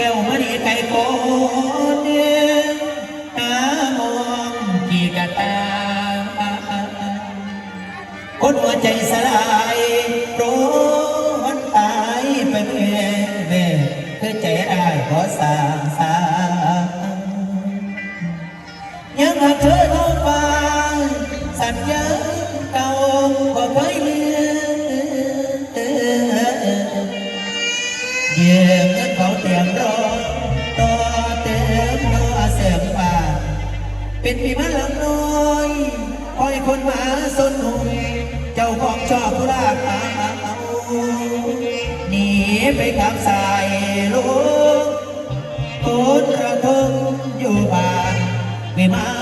ก้วมณีไก่โกนตามองกี่กะตา คนหัวใจสลายร้อนตายเปเมื่อแม่เธอใจอ้ายขอสางสา เป็นพี่มันลำน้อยคอยคนมาสนหนุยเจ้าของชอบผู้ลาเอาหนีไปกับสายลูกโอนระทงอยู่บ้านไม่มา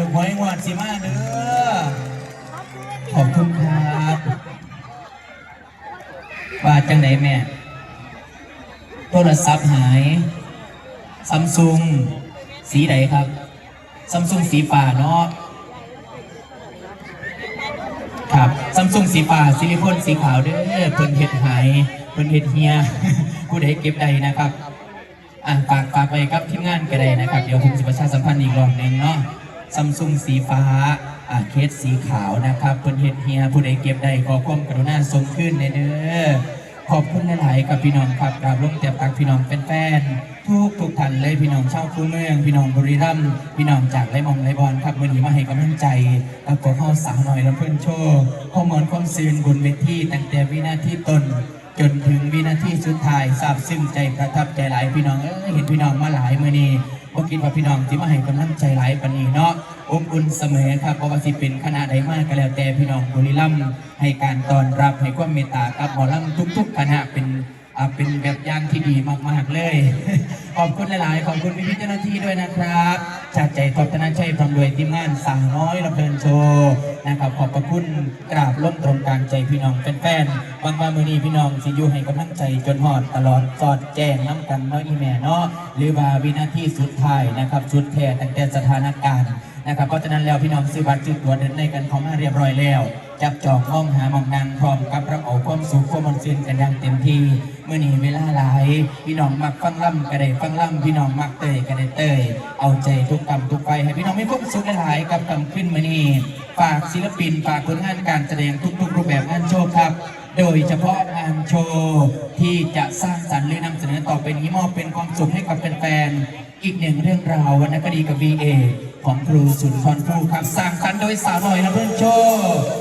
ถือหวยงวดสิมาเด้อขอบคุณครับว่าจังไหนแม่ โทรศัพท์หายซัมซุงสีไหนครับซัมซุงสีฟ้าเนาะครับซัมซุงสีฟ้าซิลิโคนสีขาวเด้อเพิ่นเฮ็ดหายเพิ่นเฮ็ดเฮียผู้ใดเก็บใดนะครับอ่าฝากฝากไปครับทีมงานก็ได้นะครับ เดี๋ยวผมจะประชาสัมพันธ์อีกรอบหนึ่งเนาะ ซัมซุงสีฟ้าอ่าเคสสีขาวนะครับเพิ่นเฮ็ดเฮียผู้ใดเก็บได้ขอความกรุณาส่งขึ้นเด้อขอบคุณหลายๆกับพี่น้องครับกราบร่วมเตียบตักพี่น้องแฟนๆทุกทุกท่านเลยพี่น้องชาวคูเมือง พี่น้องบุรีรัมย์พี่น้องจากไรมองไรบอลครับวันนี้มาให้กำลังใจกับพวกเขาสาวหน่อยและเพื่อนโชว์ข้อมูลความซื่นบนเวทีตั้งแต่วินาทีต้นจนถึงวินาทีสุดท้ายซาบซึ้งใจประทับใจหลายพี่น้องเอ้ยเห็นพี่น้องมาหลายมื้อนี้ บ่คิดว่าพี่น้องที่มาให้กำลังใจหลายปานนี้เนาะอบอุ่นเสมอครับเพราะว่าสิเป็นคณะใดมากก็แล้วแต่พี่น้องบุรีรัมย์ให้การต้อนรับให้ความเมตตากับหมอลำทุก ๆ คณะเป็น เป็นแบบอย่างที่ดีมากๆเลย ขอบคุณหลาย ๆ ขอบคุณพี่ๆเจ้าหน้าที่ด้วยนะครับ จากใจขอบธนาชัยพร้อมด้วยทีมงานสั่งน้อยลำเพลินโชว์นะครับขอบพระคุณกราบล้มตรงกลางใจพี่น้องแฟนๆบางวันมื้อนี้พี่น้องสิอยู่ให้กำลังใจจนหอดตลอดสอดแจ้งน้ำกันเนาะอีแม่เนาะหรือว่าวินาทีสุดท้ายนะครับชุดแท้ตั้งแต่สถานการณ์ นะครับเพราะฉะนั้นแล้วพี่น้องซื้อบัตรซื้อตั๋วเดินในกันเข้ามเรียบร้อยแล้ว จับจองห้องหามองนางพร้อมกับรับเอาความสุขความมันซึ้งกันอย่างเต็มที่เมื่อนี้เวลาหลาย พี่น้องมักฟังล่ำก็ไดฟังล่ำพี่น้องมักเตยก็ไดเตยเอาใจทุกกรรมทุกไฟให้พี่น้องมีความสุขหลายกับกำขึ้นมื่อนี้ฝากศิลปินฝากผลงานการแสดงทุกๆรูปแบบงานโชว์ครับโดยเฉพาะงานโชว์ที่จะสร้างสรรค์หรือนำเสนอต่อไปนี้มอบเป็นความสุขให้กับแฟนๆอีกหนึ่งเรื่องราววรรณคดีกับ VA ของครูสุนทรภู่ครับสร้างสรรค์โดยสาวหน่อยนะเพื่อนโชว์